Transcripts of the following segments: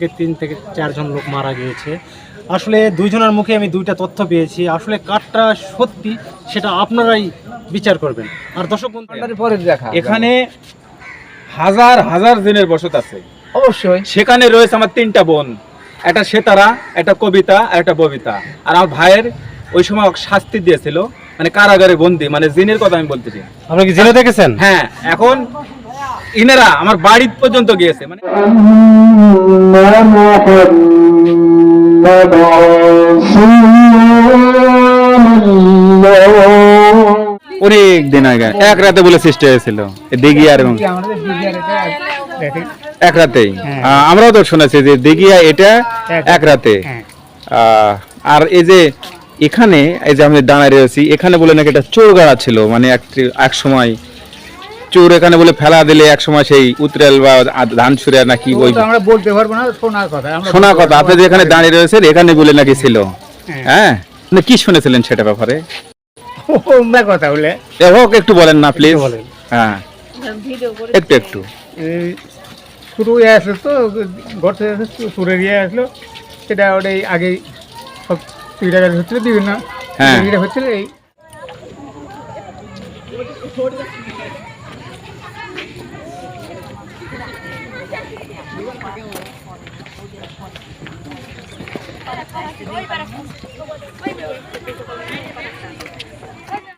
তিন থেকে চারজন লোক মারা গিয়েছে। আসলে দুইজনের মুখে আমি দুইটা তথ্য পেয়েছি। আসলে কাঠটা সত্যি সেটা আপনারাই বিচার করবেন। আর দর্শক বন্ধু পরে দেখা। এখানে হাজার হাজার দিনের বসত আছে। অবশ্যই। সেখানে রয়েছে আমার তিনটা বোন। একটা সেতারা একটা কবিতা আর একটা ববিতা। আর আমার ভাইয়ের ওই সময় শাস্তি দিয়েছিল। মানে কারাগারে বন্দি। মানে জিনের কথা আমি বলতেছি আপনি কি জেনে দেখেছেন? হ্যাঁ এখন ইনারা আমার বাড়ি পর্যন্ত গিয়েছে মানে অনেক দিন আগে এক রাতে বলে সৃষ্টি হয়েছিল দিঘিয়ার এবং এক রাতেই। আহ, আমরাও তো শুনেছি যে দিঘিয়া এটা এক রাতে। আহ, আর এই যে এখানে এই যে আমি দাঁড়ায় রয়েছি এখানে বলে নাকি এটা চোর গাড়া ছিল মানে এক- এক সময় চোর এখানে বলে ফেলা দিলে এক সময় সেই উত্তরাল বা ধান ছুড়ে নাকি ওই আমরা বলতে পারব না শোনার কথা শোনা কথা। আপনি যে এখানে দাঁড়িয়ে রয়েছেন এখানে বলে নাকি ছিল? হ্যাঁ। আপনি কি শুনেছিলেন সেটা ব্যাপারে? কথা বলে। হোক একটু বলেন না প্লিজ। হ্যাঁ। একটু একটু। শুরু হয়ে আসলো তো ঘর থেকে শুরু ইয়ে আসলো। সেটা ওটাই আগে সব সুবিধা হচ্ছিল বিভিন্ন হ্যাঁ। হচ্ছিল এই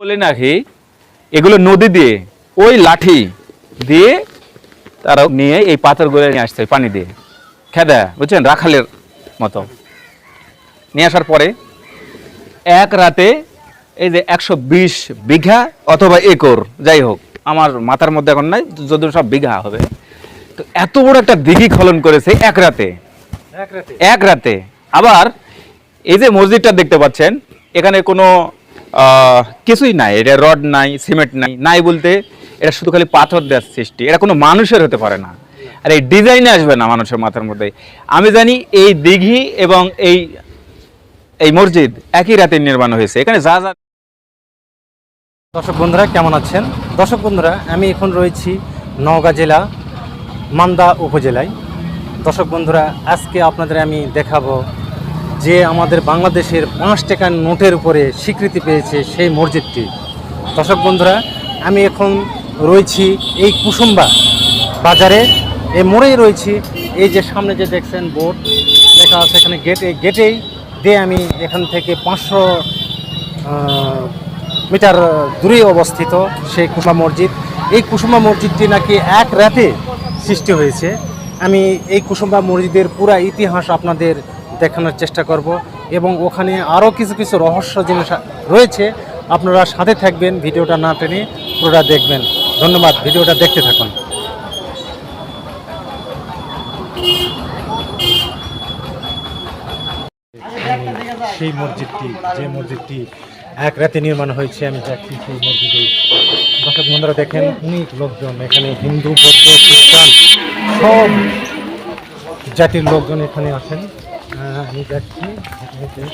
বলে নাকি এগুলো নদী দিয়ে ওই লাঠি দিয়ে তারা নিয়ে এই পাথরগুলো নিয়ে আসতে পানি দিয়ে। খেদা বুঝছেন? রাখালের মতো। নিয়ে আসার পরে এক রাতে এই যে একশো বিশ বিঘা অথবা একর যাই হোক আমার মাথার মধ্যে এখন নাই যদি সব বিঘা হবে। তো এত বড় একটা দিঘি খলন করেছে এক রাতে? এক রাতে। আবার এই যে মসজিদটা দেখতে পাচ্ছেন এখানে কোনো কিছুই নাই, এটা রড নাই, সিমেন্ট নাই নাই বলতে এটা শুধু খালি পাথর দেওয়ার সৃষ্টি। এটা কোনো মানুষের হতে পারে না। আর এই ডিজাইনে আসবে না মানুষের মাথার মধ্যে। আমি জানি এই দিঘি এবং এই এই মসজিদ একই রাতে নির্মাণ হয়েছে। এখানে যা যা দর্শক বন্ধুরা, কেমন আছেন? দর্শক বন্ধুরা, আমি এখন রয়েছি নওগাঁ জেলা, মান্দা উপজেলায়। দর্শক বন্ধুরা, আজকে আপনাদের আমি দেখাবো যে আমাদের বাংলাদেশের পাঁচ টাকার নোটের উপরে স্বীকৃতি পেয়েছে সেই মসজিদটি। দর্শক বন্ধুরা, আমি এখন রয়েছি এই কুসুম্বা বাজারে। এই মোড়েই রয়েছি। এই যে সামনে যে দেখছেন বোর্ড, লেখা আছে এখানে গেটে গেটেই দিয়ে আমি এখান থেকে পাঁচশো মিটার দূরে অবস্থিত সেই কুসুমা মসজিদ। এই কুসুমা মসজিদটি নাকি এক রাতে সৃষ্টি হয়েছে। আমি এই কুসুমা মসজিদের পুরা ইতিহাস আপনাদের দেখানোর চেষ্টা করব এবং ওখানে আরও কিছু কিছু রহস্য জিনিস রয়েছে। আপনারা সাথে থাকবেন, ভিডিওটা না টেনে পুরোটা দেখবেন। ধন্যবাদ, ভিডিওটা দেখতে থাকুন। সেই মসজিদটি, যে মসজিদটি এক রাতে নির্মাণ হয়েছে, আমি দেখছি সেই মসজিদে। দর্শক বন্ধুরা দেখেন, অনেক লোকজন, এখানে হিন্দু, বৌদ্ধ, খ্রিস্টান, সব জাতির লোকজন এখানে আছেন। আমি দেখছি এই যে-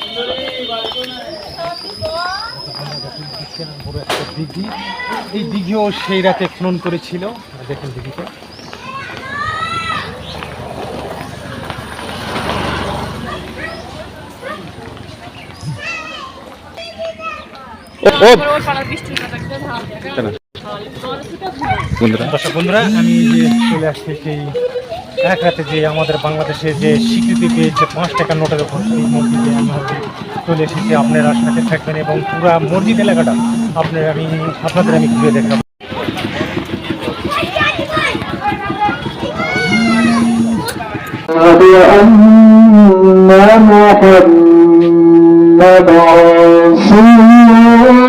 দেখেন বড় একটা দিঘি এই দিঘিও সেই রাতে খনন করেছিল। দেখেন দিঘিটা ও ও, বন্ধুরা। বন্ধুরা আমি যে চলে আসছি সেই এক রাতে যে আমাদের বাংলাদেশে যে স্বীকৃতি পেয়েছে পাঁচ টাকা নোটের উপর সেই মসজিদে আমি হচ্ছে চলে এসেছি আপনারা সাথে থাকবেন এবং পুরো মসজিদ এলাকাটা আপনার আমি আপনাদের আমি ঘুরে দেখাবো أن محمد رسول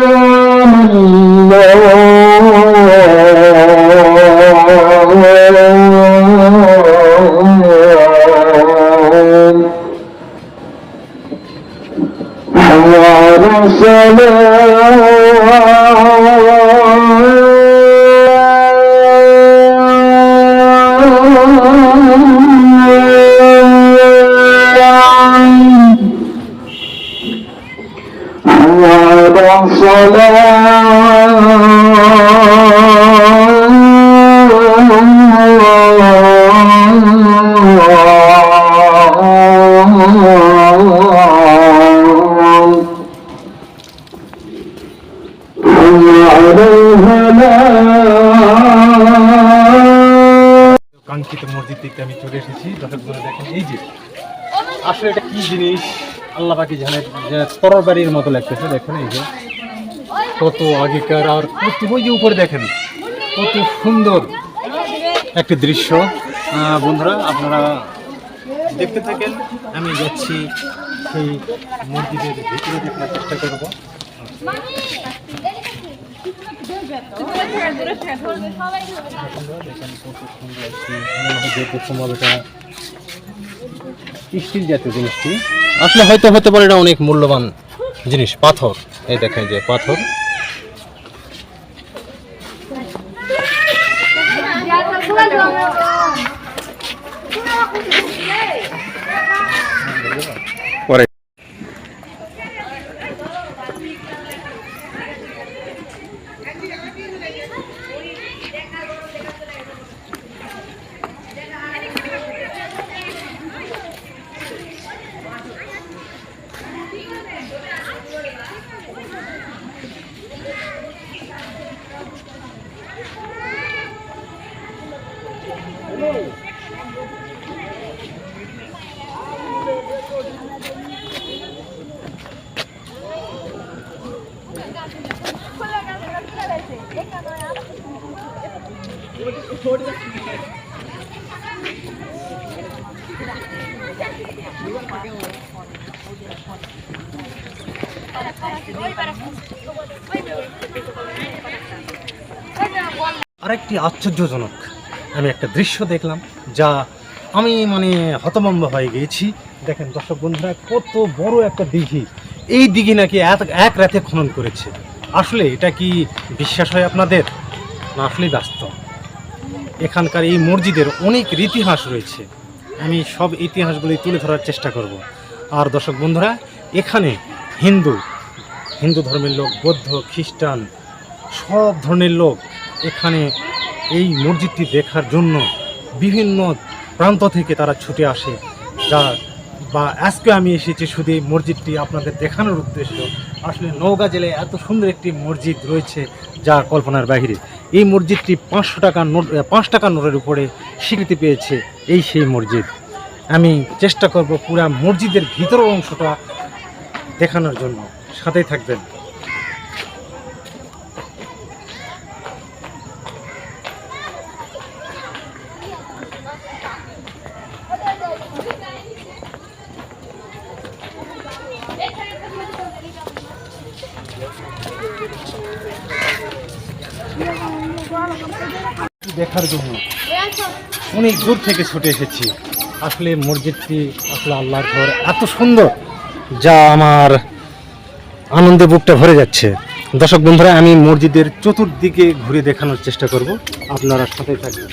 على আল্লাহ বাকি জানে যে তরবারির মতো লাগতেছে দেখেন এই যে। কত আগেকার আর কত ওই যে উপরে দেখেন কত সুন্দর একটি দৃশ্য। বন্ধুরা আপনারা দেখতে থাকেন আমি যাচ্ছি সেই মসজিদের ভিতরে দেখার চেষ্টা করব। যেহেতু সম্ভব এটা স্টিল জাতীয় জিনিসটি। আসলে হয়তো হতে পারে এটা অনেক মূল্যবান জিনিস, পাথর। এই দেখেন যে পাথর। আরেকটি আশ্চর্যজনক আমি একটা দৃশ্য দেখলাম যা আমি মানে হতভম্ব হয়ে গিয়েছি। দেখেন দর্শক বন্ধুরা, কত বড় একটা দিঘি। এই দিঘি নাকি এক রাতে খনন করেছে। আসলে এটা কি বিশ্বাস হয় আপনাদের? না, আসলেই বাস্তব। এখানকার এই মসজিদের অনেক ইতিহাস রয়েছে। আমি সব ইতিহাসগুলি তুলে ধরার চেষ্টা করব। আর দর্শক বন্ধুরা, এখানে হিন্দু হিন্দু ধর্মের লোক, বৌদ্ধ, খ্রিস্টান, সব ধরনের লোক এখানে এই মসজিদটি দেখার জন্য বিভিন্ন প্রান্ত থেকে তারা ছুটে আসে। যা বা আজকে আমি এসেছি শুধু এই মসজিদটি আপনাদের দেখানোর উদ্দেশ্য। আসলে নওগাঁ জেলায় এত সুন্দর একটি মসজিদ রয়েছে যা কল্পনার বাহিরে এই মসজিদটি পাঁচশো টাকা নোট পাঁচ টাকা নোটের উপরে স্বীকৃতি পেয়েছে এই সেই মসজিদ। আমি চেষ্টা করব পুরা মসজিদের ভিতরের অংশটা দেখানোর জন্য। সাথেই থাকবেন দেখার জন্য অনেক দূর থেকে ছুটে এসেছি। আসলে মসজিদটি আসলে আল্লাহর ঘর। এত সুন্দর যা আমার আনন্দে বুকটা ভরে যাচ্ছে। দর্শক বন্ধুরা, আমি মসজিদের চতুর্দিকে ঘুরে দেখানোর চেষ্টা করব। আপনারা সাথে থাকবেন।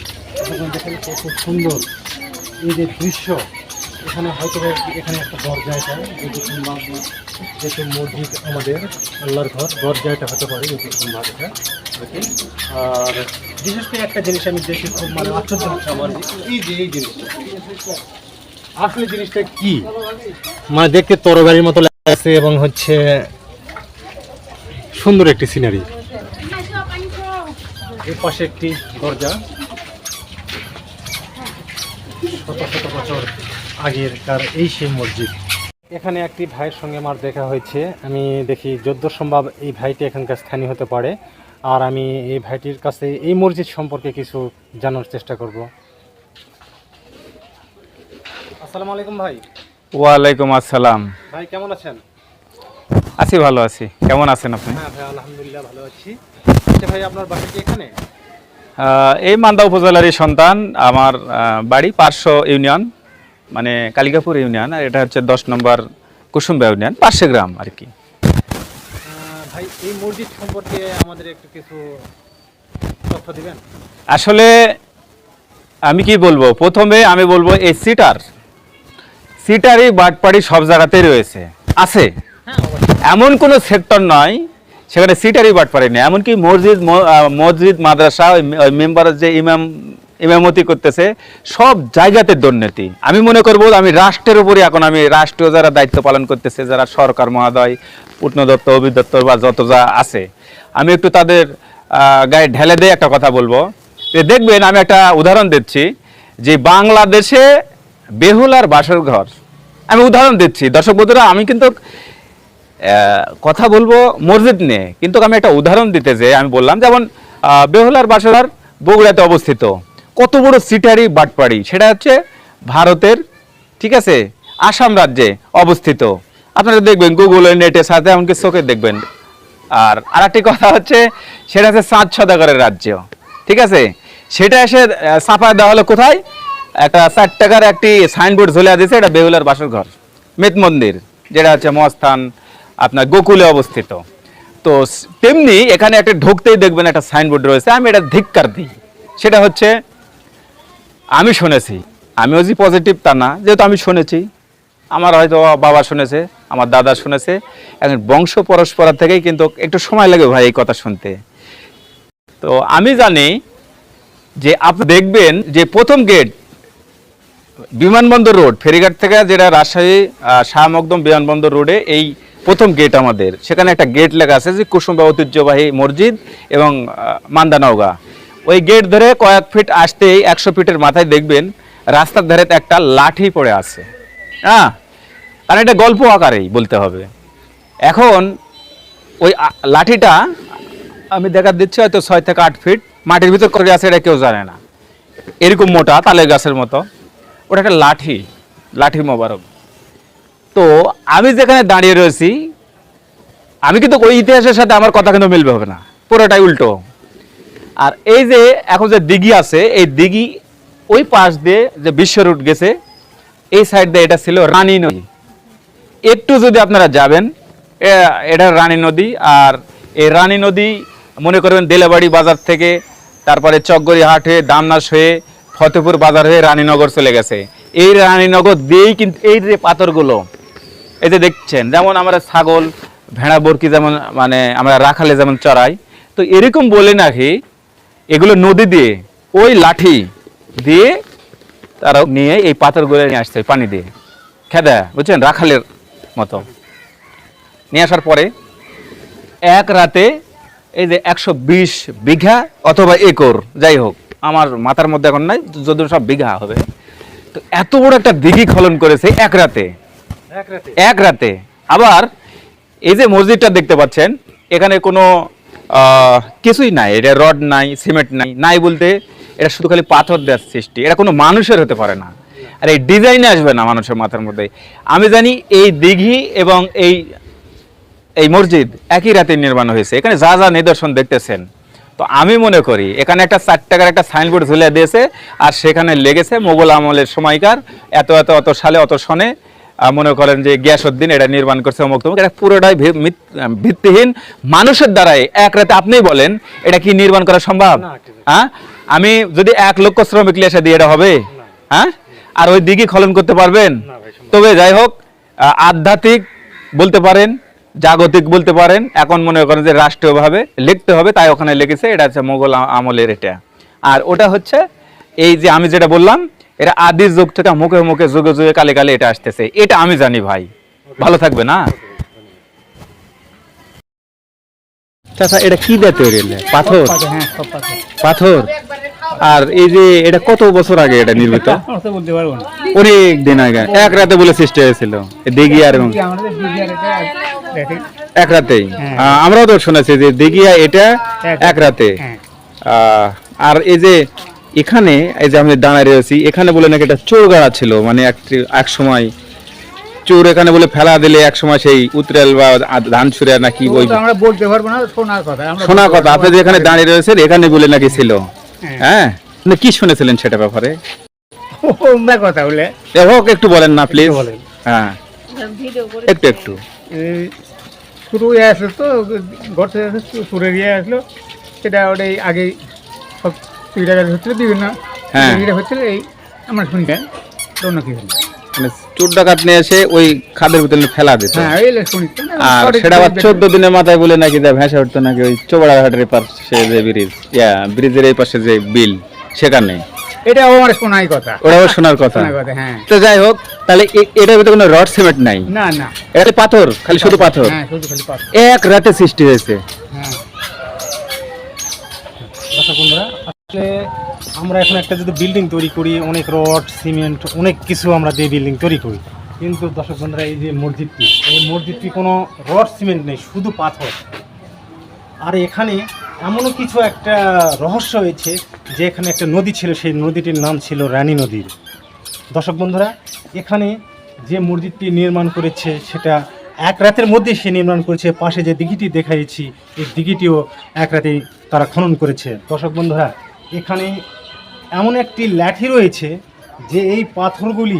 দেখেন কত সুন্দর এই যে দৃশ্য। এখানে হয়তো এখানে একটা দরজা এটা যেহেতু মসজিদ আমাদের আল্লাহর ঘর। দরজা এটা হতে পারে যেহেতু আর বিশেষ করে একটা জিনিস আমি দেখি খুব মানে আশ্চর্য হচ্ছে আমার। এই যে এই জিনিসটা। আসলে জিনিসটা কি? মানে দেখতে তরবারির মতো লাগছে এবং হচ্ছে সুন্দর একটি সিনারি। এর পাশে একটি দরজা। শত শত বছর আগের তার এই সেই মসজিদ। এখানে একটি ভাইয়ের সঙ্গে আমার দেখা হয়েছে। আমি দেখি যদ্য সম্ভব এই ভাইটি এখানকার স্থানীয় হতে পারে। আর আমি এই ভাইটির কাছে এই মসজিদ সম্পর্কে কিছু জানার চেষ্টা করব। আসসালামু আলাইকুম ভাই। ওয়ালাইকুম আসসালাম। ভাই কেমন আছেন? আছি ভালো আছি। কেমন আছেন আপনি? হ্যাঁ ভাই আলহামদুলিল্লাহ ভালো আছি। আচ্ছা ভাই আপনার বাসা কি এখানে? এই মান্দা উপজেলারই সন্তান। আমার বাড়ি পার্শ্ব ইউনিয়ন মানে কালিকাপুর ইউনিয়ন। আর এটা হচ্ছে দশ নম্বর কুসুম্বা ইউনিয়ন পার্শ্ব গ্রাম আর কি। ভাই এই মসজিদ সম্পর্কে আমাদের একটু কিছু তথ্য দিবেন? আসলে আমি কি বলব? প্রথমে আমি বলব এই সিটার সিটারই বাটপাড়ি সব জায়গাতেই রয়েছে। আছে। হ্যাঁ এমন কোনো সেক্টর নয় সেখানে সিটারই বাটপাড়ি নেই। এমনকি মসজিদ মসজিদ মাদ্রাসা ওই ওই মেম্বারের যে ইমাম ইমামতি করতেছে, সব জায়গাতে দুর্নীতি। আমি মনে করব আমি রাষ্ট্রের উপরে এখন আমি, রাষ্ট্রীয় যারা দায়িত্ব পালন করতেছে, যারা সরকার, মহোদয় পূর্ণ দত্ত অভিদত্ত বা যত যা আছে, আমি একটু তাদের গায়ে ঢেলে দিয়ে একটা কথা বলব। দেখবেন, আমি একটা উদাহরণ দিচ্ছি, যে বাংলাদেশে বেহুলার বাসর ঘর। আমি উদাহরণ দিচ্ছি। দর্শক বন্ধুরা, আমি কিন্তু কথা বলব মসজিদ নিয়ে। কিন্তু আমি একটা উদাহরণ দিতে যে, আমি বললাম, যেমন বেহুলার বাসর বগুড়াতে অবস্থিত। কত বড় সিটারি বাটপাড়ি? সেটা হচ্ছে ভারতের, ঠিক আছে, আসাম রাজ্যে অবস্থিত। আপনারা দেখবেন গুগলে নেটে সাথে, এমনকি চোখে দেখবেন। আর আরেকটি কথা হচ্ছে, সেটা হচ্ছে সাত সদাগরের রাজ্য, ঠিক আছে? সেটা এসে ছাপায় দেওয়া হলো কোথায়? একটা ষাট টাকার একটি সাইনবোর্ড ঝুলে দিয়েছে, এটা বেহুলার বাসর ঘর, মেত মন্দির, যেটা হচ্ছে মস্থান আপনার গোকুলে অবস্থিত। তো তেমনি এখানে একটা ঢুকতেই দেখবেন একটা সাইনবোর্ড রয়েছে, আমি এটা ধিক্কার দিই। সেটা হচ্ছে আমি শুনেছি। আমিও যে পজিটিভ তা না যেহেতু আমি শুনেছি। আমার হয়তো বাবা শুনেছে আমার দাদা শুনেছে এখন বংশ পরস্পরা থেকেই কিন্তু একটু সময় লাগে ভাই এই কথা শুনতে। তো আমি জানি যে আপনি দেখবেন যে প্রথম গেট বিমানবন্দর রোড ফেরিঘাট থেকে যেটা রাজশাহী আহ, শাহ মকদম বিমানবন্দর রোডে এই প্রথম গেট আমাদের। সেখানে একটা গেট লেখা আছে যে কুসুম্বা ঐতিহ্যবাহী মসজিদ এবং আহ, মান্দা নওগা ওই গেট ধরে কয়েক ফিট আসতেই একশো ফিটের মাথায় দেখবেন রাস্তার ধারে একটা লাঠি পড়ে আছে। হ্যাঁ কারণ এটা গল্প আকারেই বলতে হবে। এখন ওই লাঠিটা আমি দেখা দিচ্ছি হয়তো ছয় থেকে আট ফিট মাটির ভিতর করে আছে এটা কেউ জানে না। এরকম মোটা তালের গাছের মতো। ওটা একটা লাঠি লাঠি মোবারক। তো আমি যেখানে দাঁড়িয়ে রয়েছি, আমি কিন্তু ওই ইতিহাসের সাথে আমার কথা কিন্তু মিলবে হবে না। পুরোটাই উল্টো। আর এই যে এখন যে দিঘি আছে, এই দিঘি ওই পাশ দিয়ে যে বিশ্ব রুট গেছে, এই সাইড দিয়ে এটা ছিল রানী নদী। একটু যদি আপনারা যাবেন এটা রানী নদী আর এই রানী নদী মনে করবেন দেলাবাড়ি বাজার থেকে, তারপরে চকগড়ি হাট হয়ে দামনাস হয়ে, ফতেপুর বাজার হয়ে রানীনগর চলে গেছে। এই রানীনগর দিয়েই কিন্তু এই যে পাথরগুলো, এই যে দেখছেন, যেমন আমরা ছাগল, ভেড়া, বরকি যেমন মানে আমরা রাখালে যেমন চড়াই, তো এরকম বলে নাকি এগুলো নদী দিয়ে ওই লাঠি দিয়ে তারা নিয়ে এই পাথরগুলো নিয়ে আসছে পানি দিয়ে। খেদা বুঝছেন? রাখালের মতো। নিয়ে আসার পরে এক রাতে এই যে একশো বিশ বিঘা অথবা একর যাই হোক আমার মাথার মধ্যে এখন নাই যদি সব বিঘা হবে। তো এত বড় একটা দিঘি খলন করেছে এক রাতে? এক রাতে। আবার এই যে মসজিদটা দেখতে পাচ্ছেন এখানে কোনো কিছুই নাই, এটা রড নাই, সিমেন্ট নাই নাই বলতে এটা শুধু খালি পাথর দেওয়ার সৃষ্টি। এটা কোনো মানুষের হতে পারে না। আর এই ডিজাইনে আসবে না মানুষের মাথার মধ্যে। আমি জানি এই দিঘি এবং এই এই মসজিদ একই রাতে নির্মাণ হয়েছে। এখানে যা যা নিদর্শন দেখতেছেন। তো আমি মনে করি, এখানে একটা চার টাকার একটা সাইনবোর্ড ঝুলে দিয়েছে আর সেখানে লেগেছে মোগল আমলের সময়কার। এত এত, অত সালে, অত সনে মনে করেন যে গিয়াসউদ্দিন এটা নির্মাণ করছে অমুক তমুক এটা পুরোটাই ভিত্তিহীন। মানুষের দ্বারাই এক রাতে আপনিই বলেন এটা কি নির্মাণ করা সম্ভব। হ্যাঁ? আমি যদি এক লক্ষ শ্রমিক লিয়ে এসে দিয়ে এটা হবে হ্যাঁ? আর ওই দিঘি খলন করতে পারবেন? তবে যাই হোক আধ্যাত্মিক বলতে পারেন জাগতিক বলতে পারেন এখন মনে করেন যে রাষ্ট্রীয়ভাবে লিখতে হবে তাই ওখানে লিখেছে এটা হচ্ছে মোগল আমলের এটা। আর ওটা হচ্ছে এই যে আমি যেটা বললাম এটা আদি যুগ থেকে মুখে মুখে যুগে যুগে কালে কালে এটা আসতেছে। এটা আমি জানি ভাই। ভালো থাকবে না? চাচা এটা কি দিয়ে তৈরি পাথর? হ্যাঁ পাথর। পাথর? আর এই যে এটা কত বছর আগে এটা নির্মিত? অনেক দিন আগে। এক রাতে বলে সৃষ্টি হয়েছিল। এক রাতেই। হ্যাঁ। আমরাও তো শুনেছি যে দিঘিয়া এটা এক- রাতে। হ্যাঁ। আহ, আর এই যে এখানে এই যে আমি দাঁড়ায় রয়েছি এখানে বলে নাকি একটা চোর গাড়া ছিল মানে এক সময় চোর এখানে বলে ফেলা দিলে এক সময় সেই উত্তরাল বা ধান ছুড়ে নাকি ওই আমরা বলতে পারব না শোনার কথা আমরা শোনা বলতে কথা। আপনি যে এখানে দাঁড়িয়ে রয়েছেন এখানে বলে নাকি ছিল? হ্যাঁ। হ্যাঁ? আপনি কি শুনেছিলেন সেটা ব্যাপারে? কথা বলে। হোক একটু বলেন না প্লিজ বলেন। হ্যাঁ। একটু একটু। শুরু হয়ে আসলো তো ঘর থেকে সুরে দিয়ে আসলো সেটা ওটাই আগে সব সুবিধা হচ্ছিল বিভিন্ন হ্যাঁ। সুবিধা হচ্ছিল এই আমরা অন্য কিছু। মানে চোর ডাকাত নিয়ে এসে ওই খাদের ভিতরে ফেলা দিত। হ্যাঁ এই আর সেটা আবার চোদ্দ দিনের মাথায় বলে নাকি যা ভেসে উঠতো নাকি ওই চোবড়া ঘাটের পাশে যে ব্রিজ ইয়া ব্রিজের এই পাশে যে বিল সেখানে। এটাও আমার শোনাই কথা। শোনার কথা। হ্যাঁ। তো যাই হোক তাহলে এটার ভিতরে কোনো রড সিমেন্ট নাই? না না। এটা পাথর খালি শুধু পাথর। হ্যাঁ শুধু খালি পাথর। এক রাতে সৃষ্টি হয়েছে। হ্যাঁ। বন্ধুরা আসলে আমরা এখন একটা যদি বিল্ডিং তৈরি করি, অনেক রড সিমেন্ট অনেক কিছু আমরা দিয়ে বিল্ডিং তৈরি করি। কিন্তু দর্শক বন্ধুরা, এই যে মসজিদটি এই মসজিদটি কোনো রড সিমেন্ট নেই, শুধু পাথর? আর এখানে এমনও কিছু একটা রহস্য হয়েছে যে এখানে একটা নদী ছিল, সেই নদীটির নাম ছিল রানী নদীর। দর্শক বন্ধুরা, এখানে যে মসজিদটি নির্মাণ করেছে, সেটা এক রাতের মধ্যে সে নির্মাণ করেছে। পাশে যে দিঘিটি দেখাইছি, এই দিঘিটিও এক রাতেই তারা খনন করেছে। দর্শক বন্ধুরা এখানে এমন একটি লাঠি রয়েছে যে এই পাথরগুলি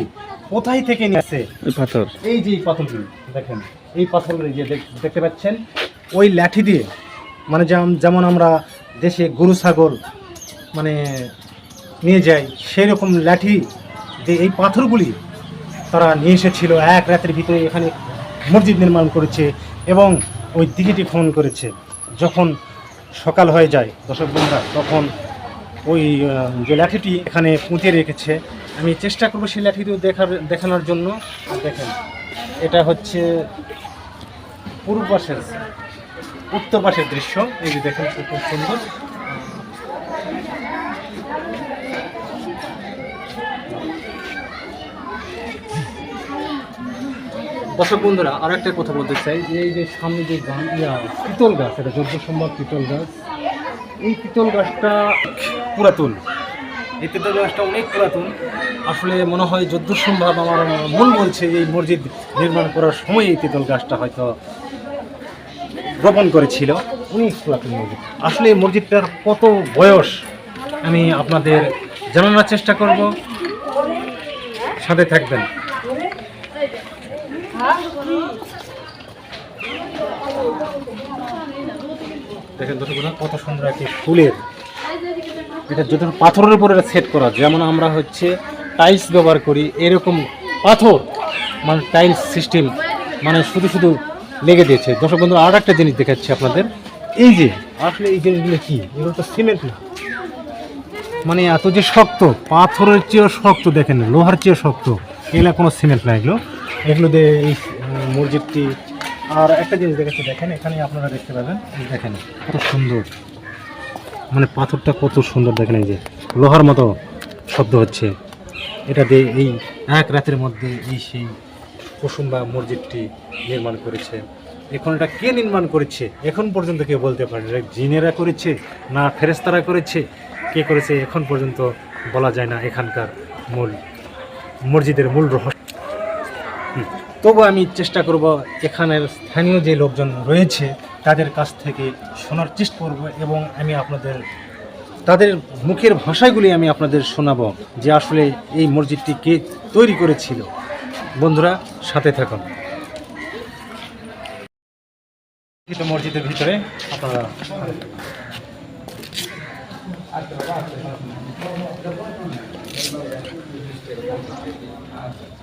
কোথায় থেকে নিয়ে আসে? পাথর। এই যে এই পাথরগুলি দেখেন এই পাথরগুলি যে দেখ- দেখতে পাচ্ছেন ওই লাঠি দিয়ে মানে যেমন যেমন আমরা দেশে গরু ছাগল মানে নিয়ে যাই সেই রকম লাঠি দিয়ে এই পাথরগুলি তারা নিয়ে এসেছিল। এক রাতের ভিতরে এখানে মসজিদ নির্মাণ করেছে এবং ওই দিঘিটি খনন করেছে। যখন সকাল হয়ে যায় দর্শক বন্ধুরা তখন ওই যে লাঠিটি এখানে পুঁতে রেখেছে। আমি চেষ্টা করব সেই লাঠিটিও দেখার, দেখানোর জন্য। দেখেন, এটা হচ্ছে পূর্ব পাশের, উত্তর পাশের দৃশ্য। এই যে দেখেন, খুব সুন্দর। দর্শক বন্ধুরা আর একটা কথা বলতে চাই। যে এই যে সামনে যে গান পিতল গাছ, এটা যজ্ঞ সম্ভব পিতল গাছ। এই পিতল গাছটা পুরাতন। এই পিতল গাছটা অনেক পুরাতন। আসলে মনে হয় যদ্য সম্ভব, আমার মন বলছে এই মসজিদ নির্মাণ করার সময় এই পিতল গাছটা হয়তো রোপণ করেছিল। অনেক পুরাতন মসজিদ। আসলে এই মসজিদটার কত বয়স, আমি আপনাদের জানানোর চেষ্টা করব। সাথে থাকবেন। দেখেন দর্শক কত সুন্দর একটি ফুলের এটা যত পাথরের উপরে সেট করা, যেমন আমরা হচ্ছে টাইলস ব্যবহার করি, এরকম পাথর মানে টাইলস সিস্টেম মানে শুধু শুধু লেগে দিয়েছে। দর্শক বন্ধু আর একটা জিনিস দেখাচ্ছি আপনাদের। এই যে, আসলে এই জিনিসগুলো কি? এগুলো তো সিমেন্ট না। মানে এত যে শক্ত, পাথরের চেয়েও শক্ত দেখেন, লোহার চেয়েও শক্ত। এগুলো কোনো সিমেন্ট না এগুলো। এগুলো দিয়ে এই মসজিদটি। আর একটা জিনিস দেখাচ্ছি, দেখেন, এখানে আপনারা দেখতে পাবেন। দেখেন, কত সুন্দর। মানে পাথরটা কত সুন্দর দেখেন এই যে, লোহার মতো শব্দ হচ্ছে। এটা দিয়ে এই এক রাতের মধ্যে এই সেই কুসুম্বা মসজিদটি নির্মাণ করেছে। এখন এটা কে নির্মাণ করেছে? এখন পর্যন্ত কেউ বলতে পারে না। জিনেরা করেছে না ফেরেস্তারা করেছে? কে করেছে এখন পর্যন্ত বলা যায় না এখানকার মূল, মসজিদের মূল রহস্য। তবু আমি চেষ্টা করব এখানের স্থানীয় যে লোকজন রয়েছে তাদের কাছ থেকে শোনার চেষ্টা করব এবং আমি আপনাদের, তাদের মুখের ভাষাগুলি আমি আপনাদের শোনাবো যে আসলে এই মসজিদটি কে তৈরি করেছিল। বন্ধুরা, সাথে থাকুন। মসজিদের ভিতরে আপনারা কোনো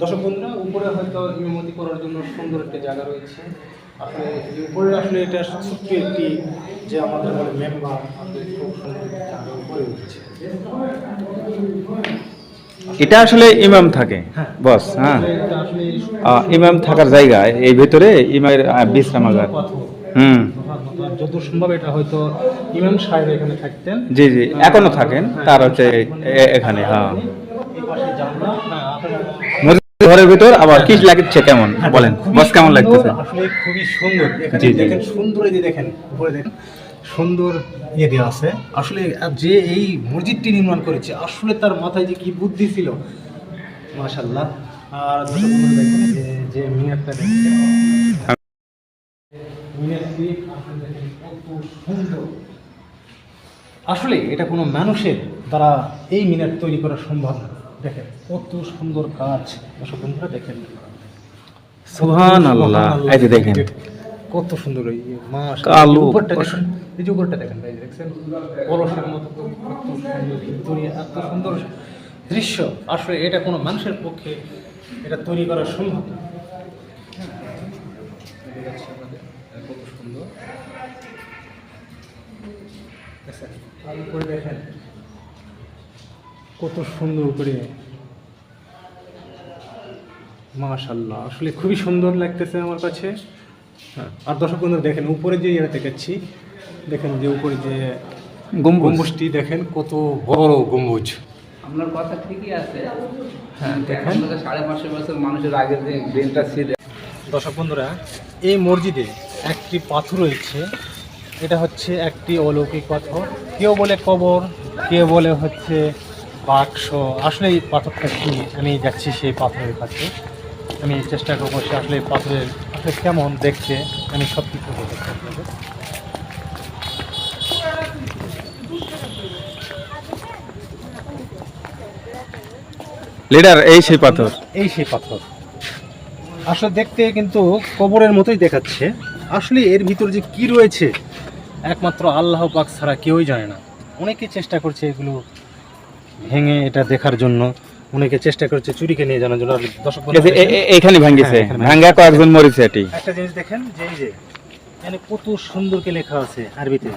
দর্শক বন্ধুরা উপরে হয়তো ইমামতি করার জন্য সুন্দর একটা জায়গা রয়েছে। আসলে উপরে আসলে এটা ছোট্ট একটি যে আমাদের বলে মেম্বার খুব সুন্দর একটা জায়গা উপরে উঠেছে। এটা আসলে ইমাম থাকে হ্যাঁ। বস হ্যাঁ। ইমাম থাকার জায়গা এই ভেতরে ইমামের বিশ্রামাগার হুম লোহার মতো। আর যত সম্ভব এটা হয়তো ইমাম সাহেব এখানে থাকতেন। জি জি এখনও থাকেন তার হচ্ছে এখানে হ্যাঁ। এই পাশে জানলা হ্যাঁ ঘরের ভিতর আবার কি লাগছে কেমন? বলেন খুবই বস কেমন লাগতেছে? আসলে খুবই সুন্দর। এখানে। দেখেন সুন্দর এই যে দেখেন উপরে দেখেন সুন্দর ইয়ে দেওয়া আছে। আসলে যে এই মসজিদটি নির্মাণ করেছে আসলে তার মাথায় যে কি বুদ্ধি ছিল মাশাল্লাহ আর দেখেন যে যে মিনারটা দেখছেন মিনারটি আসলে দেখেন কত সুন্দর। আসলে এটা কোনো মানুষের দ্বারা এই মিনার তৈরি করা সম্ভব না। দেখেন কত সুন্দর কাজ। দর্শক বন্ধুরা দেখেন। সুবহানাল্লাহ। এই যে দেখেন। কত সুন্দর এই মাস কালো। এই যে উপরটা দেখেন ভাই দেখছেন? কলসের মতো কত সুন্দর এত সুন্দর দৃশ্য। আসলে এটা কোনো মানুষের পক্ষে এটা তৈরি করা সম্ভব না। হ্যাঁ, এই কত সুন্দর। দেখেন। কত সুন্দর করে। মাশাল্লাহ আসলে খুবই সুন্দর লাগতেছে আমার কাছে। হ্যাঁ আর দর্শক বন্ধুরা দেখেন উপরে যে ইয়ে দেখাচ্ছি দেখেন যে উপরে যে গম্বুজটি দেখেন কত বড় বড় গম্বুজ। আপনার কথা ঠিকই আছে। হ্যাঁ দেখেন। সাড়ে পাঁচশো বছর মানুষের আগের যে ব্রেনটা ছিল। দর্শক বন্ধুরা এই মসজিদে একটি পাথর রয়েছে। এটা হচ্ছে একটি অলৌকিক পাথর। কেউ বলে কবর কেউ বলে হচ্ছে বাক্স আসলে এই পাথরটা কি? আমি যাচ্ছি সেই পাথরের কাছে। আমি চেষ্টা করব সে আসলে এই পাথরের আসলে কেমন দেখছে আমি সব কিছু বলতে আপনাদের। লিডার এই সেই পাথর। এই সেই পাথর। আসলে দেখতে কিন্তু কবরের মতোই দেখাচ্ছে। আসলে এর ভিতর যে কি রয়েছে একমাত্র আল্লাহ পাক ছাড়া কেউই জানে না। অনেকে চেষ্টা করছে এগুলো ভেঙে এটা দেখার জন্য অনেকে চেষ্টা করছে চুরিকে নিয়ে জানার জন্য। আর দর্শক বন্ধুরা এ- এ- এ- এইখানে ভাঙ্গিছে। হ্যাঁ, ভাঙ্গা কয়েকজন মরিছে এটি। একটা জিনিস দেখেন যে এই যে এখানে কত সুন্দর কে লেখা আছে আরবিতে।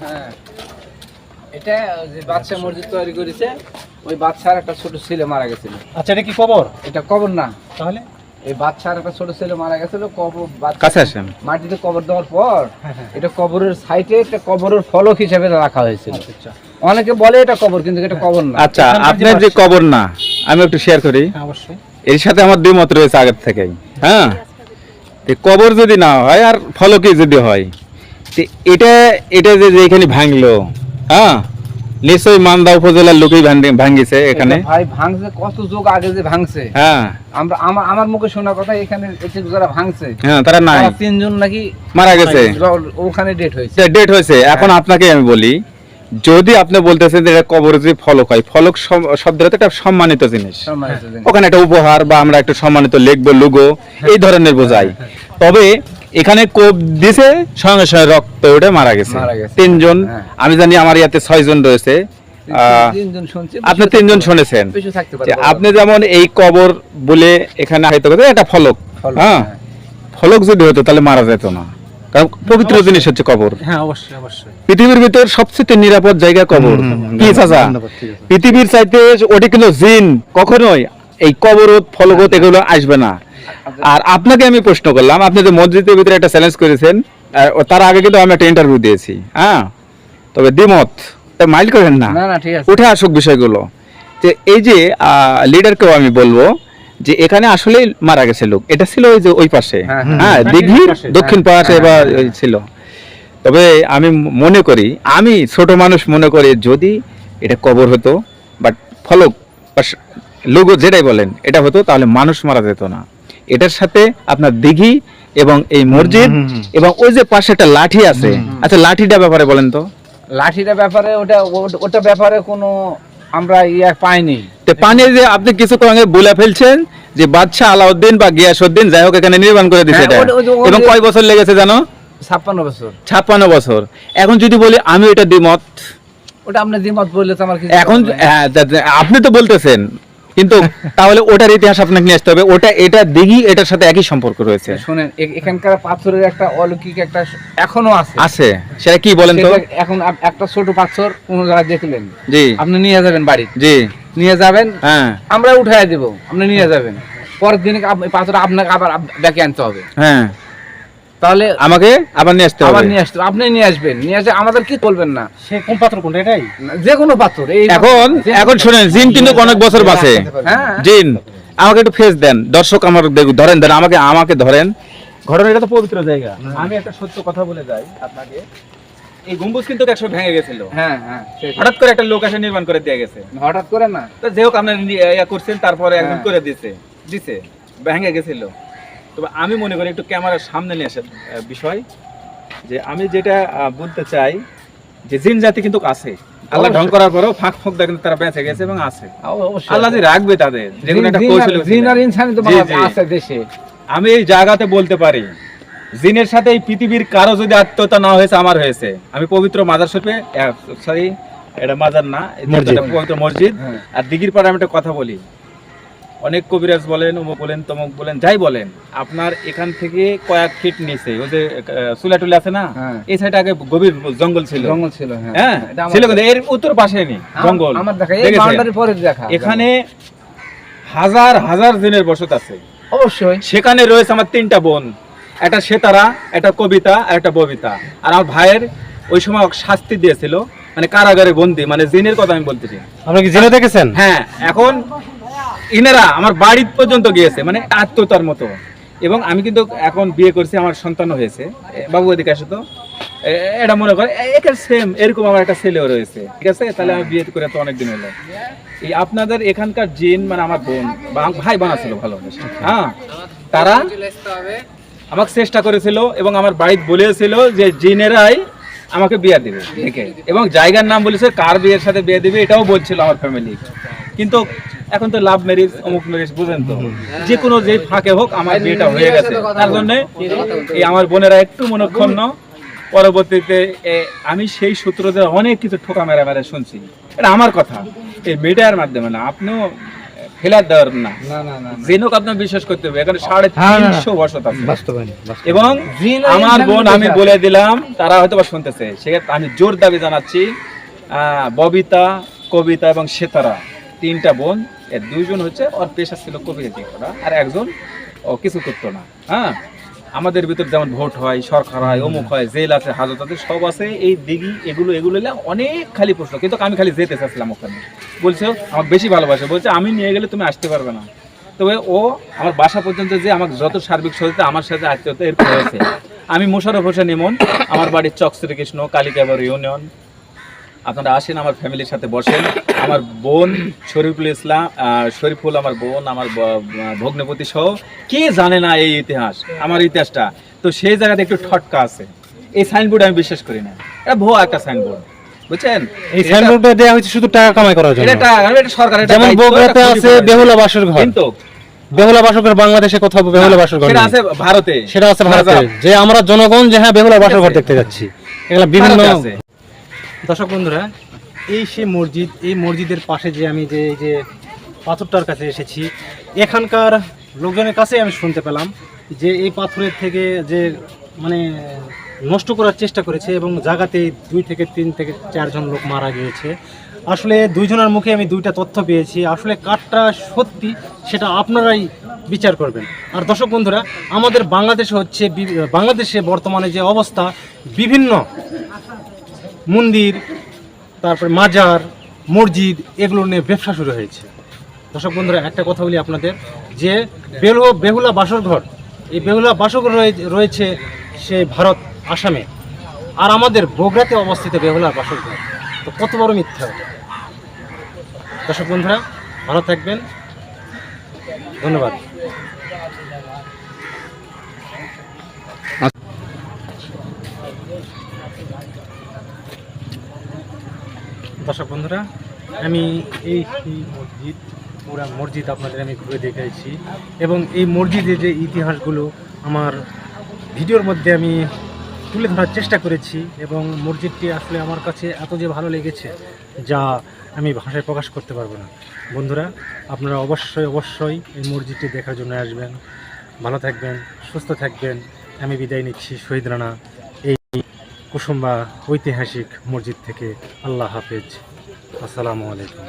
হ্যাঁ। এটা যে বাদশা মসজিদ তৈরি করেছে ওই বাদশার একটা ছোট ছেলে মারা গেছিল। আচ্ছা এটা কি কবর? এটা কবর না। তাহলে? এই বাদশার একটা ছোট ছেলে মারা গেছিল কবর কাছে আসেন। মাটিতে কবর দেওয়ার পর হ্যাঁ হ্যাঁ। এটা কবরের সাইডে একটা কবরের ফলক হিসেবে রাখা হয়েছিল। আচ্ছা আচ্ছা। অনেকে বলে এটা কবর কিন্তু এটা কবর না। আচ্ছা আপনার যে কবর না আমি একটু শেয়ার করি। হ্যাঁ অবশ্যই। এর সাথে আমার দুই মত রয়েছে আগের থেকেই হ্যাঁ? তো কবর যদি না হয় আর ফলকে যদি হয় তো এটা এটা যে এখানে ভাঙলো হ্যাঁ? নিশ্চয়ই মান্দা উপজেলার লোকই ভাঙ- ভাঙিছে এখানে। ভাই ভাঙছে কত যুগ আগে যে ভাঙছে। হ্যাঁ। আমরা আমার আমার মুখে শোনা কথা এখানে যারা ভাঙছে। হ্যাঁ তারা নাই। তিনজন নাকি মারা গেছে। ওখানে ডেট হয়েছে। ডেট হয়েছে। এখন আপনাকে আমি বলি যদি আপনি বলতেছেন যে এটা কবরে যে ফলক হয় ফলক শব্দটা তো একটা সম্মানিত জিনিস। ওখানে একটা উপহার বা আমরা একটা সম্মানিত লিখব লুগো এই ধরনের বোঝাই তবে এখানে কোপ দিছে সঙ্গে সঙ্গে রক্ত উঠে মারা গেছে। তিনজন হ্যাঁ। আমি জানি আমার ইয়াতে ছয় জন রয়েছে আহ, আপনি তিনজন শুনেছেন। আপনি যেমন এই কবর বলে এখানে হয়তো এটা ফলক। ফলক, হ্যাঁ। হ্যাঁ। ফলক যদি হতো তাহলে মারা যেত না। পবিত্র জিনিস হচ্ছে কবর। হ্যাঁ অবশ্যই অবশ্যই। পৃথিবীর ভিতর সবচেয়ে নিরাপদ জায়গা কবর। কি চাচা। পৃথিবীর চাইতে ওটি কিন্তু জিন। কখনোই এই কবরত ফলগত এগুলো আসবে না। আর আপনাকে আমি প্রশ্ন করলাম আপনি যে মসজিদের ভিতরে একটা চ্যালেঞ্জ করেছেন তার আগে কিন্তু আমি একটা ইন্টারভিউ দিয়েছি হ্যাঁ? তবে দ্বিমত মাইল করেন না। না না ঠিক আছে। উঠে আসুক বিষয়গুলো। যে এই যে লিডারকেও আমি বলব যে এখানে আসলে মারা গেছে লোক। এটা ছিল ওই যে ওই পাশে। হ্যাঁ, হ্যাঁ। দিঘির দক্ষিণ হ্যাঁ, পাশে বা ছিল। তবে আমি মনে করি আমি ছোট মানুষ মনে করি যদি এটা কবর হতো বাট ফলক লোগো যেটাই বলেন এটা হতো তাহলে মানুষ মারা যেত না। এটার সাথে আপনার দিঘি এবং এই মসজিদ এবং ওই যে পাশে একটা লাঠি আছে। আচ্ছা লাঠিটা ব্যাপারে বলেন তো। লাঠিটা ব্যাপারে ওটা ওটা ব্যাপারে কোনো আমরা ইয়ে পাইনি। তো পানি যে আপনি কিছুক্ষণ আগে বলে ফেলছেন যে বাদশাহ আলাউদ্দিন বা গিয়াসউদ্দিন যাই হোক এখানে নির্মাণ করে দিয়েছে হ্যাঁ, এটা। এবং কয় বছর লেগেছে জানো? ছাপ্পান্ন বছর। ছাপ্পান্ন বছর। এখন যদি বলি আমি এটা দ্বিমত। ওটা আপনি দ্বিমত বললে তো আমার কিছু এখন হ্যাঁ, আপনি তো বলতেছেন। কিন্তু তাহলে ওটার ইতিহাস আপনাকে নিয়ে আসতে হবে। ওটা এটা দিঘি এটার সাথে একই সম্পর্ক রয়েছে। শোনেন এখানকার পাথরের একটা অলৌকিক একটা এখনও আছে। আছে। সেটা কি বলেন তো? এখন একটা ছোট পাথর কোন জায়গায় দেখলেন জি। আপনি নিয়ে যাবেন বাড়ি। জি। নিয়ে যাবেন হ্যাঁ। আমরা উঠাই দেব। আপনি নিয়ে যাবেন। পরের দিন পাথর আপনাকে আবার ব্যাকে আনতে হবে। হ্যাঁ। তাহলে আমাকে আবার নিয়ে আসতে আবার নিয়ে আসতে আপনি নিয়ে আসবেন। নিয়ে আসে আমাদের কি বলবেন না? সে কোন পাত্র কোনটা এটাই? যে কোনো পাথর এখন এখন শুনেন জিন কিন্তু অনেক বছর বাঁচে। হ্যাঁ জিন আমাকে একটু ফেস দেন। দর্শক আমার দেখুন ধরেন ধরেন আমাকে আমাকে ধরেন। ঘটনা এটা তো পবিত্র জায়গা। আমি একটা সত্য কথা বলে যাই আপনাকে। এই গম্বুজ কিন্তু একসময় ভেঙে গেছিল। হ্যাঁ হ্যাঁ হঠাৎ করে একটা লোক এসে নির্মাণ করে দিয়ে গেছে। হঠাৎ করে না? তো যে হোক আপনার ইয়া করছেন তারপরে একদম হ্যাঁ। করে দিছে। দিছে। ভেঙে গেছিল। তবে আমি মনে করি একটু ক্যামেরার সামনে নিয়ে আসে আহ, বিষয় যে আমি যেটা বলতে চাই যে জিন জাতি কিন্তু আছে। আল্লাহ ঢং করার পরেও ফাঁক তারা বেঁচে গেছে এবং আছে। আল্লাহ যে রাখবে তাদের যে কোনো একটা কৌশল জিন আর ইনসানি তো জি, বাংলাদেশে জি। আছে দেশে। আমি এই জায়গাতে বলতে পারি জিনের সাথে এই পৃথিবীর কারও যদি আত্মীয়তা না হয়েছে আমার হয়েছে। আমি পবিত্র মাদার শরীফে সরি এটা মাজার না এটা মসজিদ। একটা পবিত্র মসজিদ। হ্যাঁ। আর দিঘির পাড়ে আমি একটা কথা বলি অনেক কবিরাজ বলেন অমুক বলেন তমুক বলেন যাই বলেন আপনার এখান থেকে কয়েক ফিট নিচে ওই যে চুলা টুলা আছে না? হ্যাঁ। এই সাইডে আগে গভীর জঙ্গল ছিল। জঙ্গল ছিল হ্যাঁ। হ্যাঁ ছিল কিন্তু এর উত্তর পাশে নেই জঙ্গল। আমার দেখা এই বাউন্ডারি পরে দেখা। এখানে হাজার হাজার দিনের বসত আছে। অবশ্যই। সেখানে রয়েছে আমার তিনটা বোন একটা সেতারা একটা কবিতা আর একটা ববিতা। আর আমার ভাইয়ের ওই সময় শাস্তি দিয়েছিল মানে কারাগারে বন্দি মানে জিনের কথা আমি বলতেছি। আপনি কি জেনে দেখেছেন? হ্যাঁ এখন ইনারা আমার বাড়ি পর্যন্ত গিয়েছে মানে আত্মতার মতো। এবং আমি কিন্তু এখন বিয়ে করছি আমার সন্তান হয়েছে। বাবু এদিকে আসো তো। এটা মনে করে একের সেম এরকম আমার একটা ছেলেও রয়েছে। ঠিক আছে? তাহলে আমি বিয়ে করে তো অনেকদিন হলো। এই আপনাদের এখানকার জিন মানে আমার বোন ভাই বানাছিল ভালো হ্যাঁ তারা আমাকে চেষ্টা করেছিল এবং আমার বাড়িতে বলেছিল যে জিনেরাই আমাকে বিয়ে দিবে। দেখে। এবং জায়গার নাম বলেছে কার বিয়ের সাথে বিয়ে দিবে এটাও বলছিল আমার ফ্যামিলি কিন্তু এখন তো লাভ ম্যারেজ অমুক ম্যারেজ বুঝেন তো? যে কোনো যে ফাঁকে হোক আমার বিয়েটা হয়ে গেছে। তার জন্য এই আমার বোনেরা একটু মনক্ষণ পরবর্তীতে আমি সেই সূত্রদের অনেক কিছু ঠোকা মেরা মেরা শুনছি। এটা আমার কথা। এই মিডিয়ার মাধ্যমে না আপনিও ফেলার দেওয়ার না। না আপনার বিশ্বাস করতে হবে এখানে সাড়ে হ্যাঁ। তিনশো বছর এবং আমার বোন আমি বলে দিলাম তারা হয়তো বা শুনতেছে। সেক্ষেত্রে আমি জোর দাবি জানাচ্ছি আহ, ববিতা কবিতা এবং সেতারা। তিনটা বোন এর দুইজন হচ্ছে ওর পেশা ছিল কবিতা করা আর একজন ও কিছু করতো না। হ্যাঁ? আমাদের ভিতর যেমন ভোট হয় সরকার হয় অমুক হয় জেল আছে হাজত আছে সব আছে এই দিঘি এগুলো এগুলো এলে অনেক খালি প্রশ্ন। কিন্তু আমি খালি যেতে চাচ্ছিলাম ওখানে। বলছে আমাকে বেশি ভালোবাসে। বলছে আমি নিয়ে গেলে তুমি আসতে পারবে না। তবে ও আমার বাসা পর্যন্ত যে আমার যত সার্বিক সহযোগিতা আমার সাথে আত্মীয়তা এরকম হয়েছে আমি মোশারফ হোসেন ইমন আমার বাড়ির চক শ্রীকৃষ্ণ কালিকাবার ইউনিয়ন আপনারা আসেন আমার ফ্যামিলির সাথে বসেন। আমার বোন শরীফুল ইসলাম শরীফুল আমার বোন আমার ভগ্নপতি সহ। কে জানে না এই ইতিহাস আমার ইতিহাসটা। তো সেই জায়গাতে একটু ঠটকা আছে। এই সাইনবোর্ড আমি বিশ্বাস করি না। এটা ভুয়া একটা সাইনবোর্ড বুঝছেন? এই সাইনবোর্ডটা দেওয়া হয়েছে শুধু টাকা কামাই করার জন্য। এটা একটা- এটা সরকারের একটা যেমন বগুড়াতে আছে বেহুলা বাসর ঘর। কিন্তু বেহুলা বাসর বাংলাদেশে কোথাও বেহুলা বাসর ঘর সেটা আছে ভারতে। সেটা আছে ভারতে। যে আমরা জনগণ যে হ্যাঁ বেহুলা বাসর ঘর দেখতে যাচ্ছি। এগুলা বিভিন্ন। দর্শক বন্ধুরা, এই সে মসজিদ, এই মসজিদের পাশে যে আমি যে যে পাথরটার কাছে এসেছি, এখানকার লোকজনের কাছে আমি শুনতে পেলাম যে এই পাথরের থেকে যে মানে নষ্ট করার চেষ্টা করেছে এবং জায়গাতে দুই থেকে তিন থেকে চারজন লোক মারা গিয়েছে। আসলে দুইজনের মুখে আমি দুইটা তথ্য পেয়েছি। আসলে কাঠটা সত্যি সেটা আপনারাই বিচার করবেন। আর দর্শক বন্ধুরা, আমাদের বাংলাদেশে হচ্ছে বাংলাদেশে বর্তমানে যে অবস্থা, বিভিন্ন মন্দির, তারপরে মাজার, মসজিদ, এগুলো নিয়ে ব্যবসা শুরু হয়েছে। দর্শক বন্ধুরা, একটা কথা বলি আপনাদের, যে বেলু, বেহুলা বাসরঘর এই বেহুলা বাসরঘর রয়ে- রয়েছে সে ভারত, আসামে। আর আমাদের বগুড়াতে অবস্থিত বেহুলা বাসরঘর তো কত বড় মিথ্যা। দর্শক বন্ধুরা, ভালো থাকবেন। ধন্যবাদ। দর্শক বন্ধুরা, আমি এই মসজিদ, পুরা মসজিদ আপনাদের আমি ঘুরে দেখাইছি এবং এই মসজিদের যে ইতিহাসগুলো আমার ভিডিওর মধ্যে আমি তুলে ধরার চেষ্টা করেছি এবং মসজিদটি আসলে আমার কাছে এত যে ভালো লেগেছে যা আমি ভাষায় প্রকাশ করতে পারব না। বন্ধুরা, আপনারা অবশ্যই অবশ্যই এই মসজিদটি দেখার জন্য আসবেন। ভালো থাকবেন, সুস্থ থাকবেন। আমি বিদায় নিচ্ছি, শহীদ রানা। এই কুসুম্বা ঐতিহাসিক মসজিদ থেকে আল্লাহ হাফেজ। আসসালামু আলাইকুম।